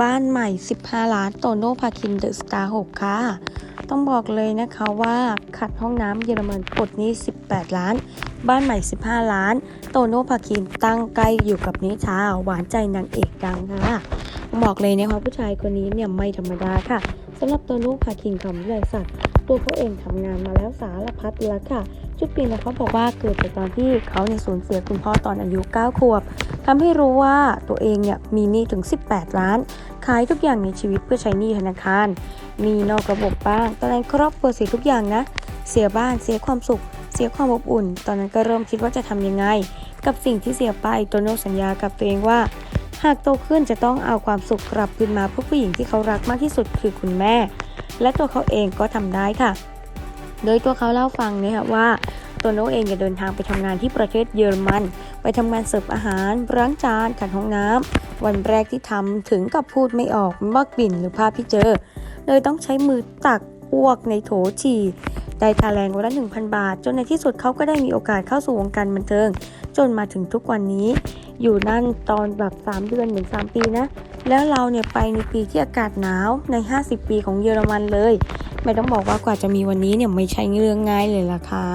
บ้านใหม่ 15 ล้านโตโน่พาคินเดอะสตาร์6ค่ะ ต้องบอกเลยนะคะว่าขัดห้องน้ำเยอรมันปลดหนี้ 18 ล้าน บ้านใหม่ 15 ล้าน โตโน่พาคินตั้งใกล้อยู่กับนิชาหวานใจนางเอกดังค่ะ บอกเลยนะคะผู้ชายคนนี้เนี่ยไม่ธรรมดาค่ะ สำหรับตโน่พาคินของวิทยาศักดิ์ตัวเขาเองทำงานมาแล้วสารพัดแล้วค่ะ จุดเปลี่ยนของเขาบอกว่าเกิดจากตอนที่เขาในสูญเสียคุณพ่อตอนอายุ 9 ขวบทำให้รู้ว่าตัวเองเนี่ยมีหนี้ถึง 18 ล้าน ขายทุกอย่างในชีวิตเพื่อใช้หนี้ธนาคารหนี้นอกระบบบ้าง ตอนนั้นครอบครัวเสียทุกอย่างนะ เสียบ้าน เสียความสุข เสียความอบอุ่น ตอนนั้นก็เริ่มคิดว่าจะทำยังไง กับสิ่งที่เสียไปโตโน่สัญญากับตัวเองว่า หากโตขึ้นจะต้องเอาความสุขกลับคืนมาเพื่อผู้หญิงที่เขารักมากที่สุดคือคุณแม่ และตัวเขาเองก็ทำได้ค่ะ โดยตัวเขาเล่าฟังเนี่ยค่ะว่าโตโนเองจะเดินทางไปทำงานที่ประเทศเยอรมัน ไปทำงานเสิร์ฟอาหารล้างจานขัดห้องน้ำวันแรกที่ทำถึงกับพูดไม่ออกไม่ว่ากลิ่นหรือภาพที่เจอ เลยต้องใช้มือตักอ้วกในโถฉี่ได้ค่าแรงวันละ1,000 บาท จนในที่สุดเขาก็ได้มีโอกาสเข้าสู่วงการบันเทิง จนมาถึงทุกวันนี้ อยู่นั่นตอนแบบ 3 เดือนถึง3ปีนะ แล้วเราเนี่ยไปในปีที่อากาศหนาวใน 50 ปีของเยอรมันเลย ไม่ต้องบอกว่ากว่าจะมีวันนี้เนี่ยไม่ใช่เรื่องง่ายเลยล่ะค่ะ